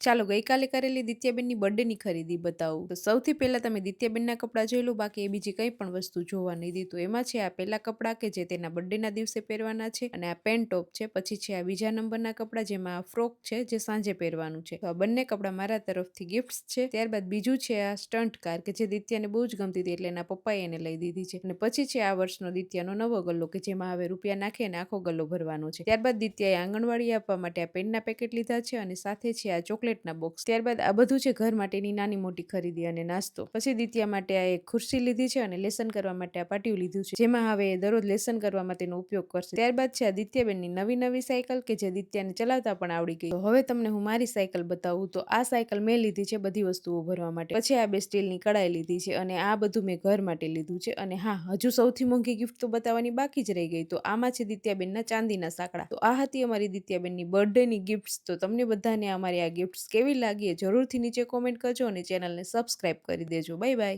ચાલો ગઈકાલે કરેલી દિત્યાબેનની બર્થડેની ખરીદી બતાવું. તો સૌથી પહેલાં તમે દિત્યાબેનના કપડાં જોઈ લો, બાકી એ બીજી કંઈ પણ વસ્તુ જોવા નહીં દીધું એમાં છે આ પહેલાં કપડાં કે જે તેના બર્થડેના દિવસે પહેરવાના છે અને આ પેન્ટ ટોપ છે, પછી છે આ બીજા નંબરના કપડાં જેમાં આ ફ્રોક છે જે સાંજે પહેરવાનું છે. તો આ બંને કપડાં મારા તરફથી ગિફ્ટ્સ છે. ત્યારબાદ બીજું છે આ સ્ટન્ટ કાર કે જે દિત્યાને બહુ જ ગમતી હતી એટલે એના પપ્પાએ એને લઈ દીધી છે. અને પછી છે આ વર્ષનો દિત્યાનો નવો ગલ્લો કે જેમાં હવે રૂપિયા નાખે અને આખો ગલ્લો ભરવાનો છે. ત્યારબાદ દિત્યાએ આંગણવાડી આપવા માટે આ પેનના પેકેટ લીધા છે અને સાથે છે આ ચોકલેટના બોક્સ. ત્યારબાદ આ બધું છે ઘર માટેની નાની મોટી ખરીદી અને નાસ્તો. પછી દિત્યા માટે આ એક ખુરશી લીધી છે અને લેસન કરવા માટે આ પાટિયું લીધું છે, જેમાં હવે એ દરરોજ લેસન કરવામાં તેનો ઉપયોગ કરશે. ત્યારબાદ છે આ દિત્યાબેનની નવી નવી સાયકલ કે જે દિત્યાને ચલાવતા પણ આવડી ગઈ. તો હવે તમને હું મારી સાયકલ બતાવું. તો આ સાયકલ મેં લીધી છે બધી વસ્તુઓ ભરવા માટે. પછી આ બે સ્ટીલની કડાઈ લીધી છે અને આ બધું મેં ઘર માટે લીધું છે. અને હા, હજુ સૌથી મોંઘી ગિફ્ટ તો બતાવવાની બાકી જ રહી ગઈ. તો આમાં છે દિત્યાબેનના ચાંદીના સાંકડા. તો આ હતી અમારી દિત્યાબેનની બર્થડેની ગિફ્ટ્સ તો તમને બધાને અમારી આ ગિફ્ટ્સ કેવી લાગી જરૂરથી નીચે કોમેન્ટ કરજો અને ચેનલને સબસ્ક્રાઈબ કરી દેજો. Bye bye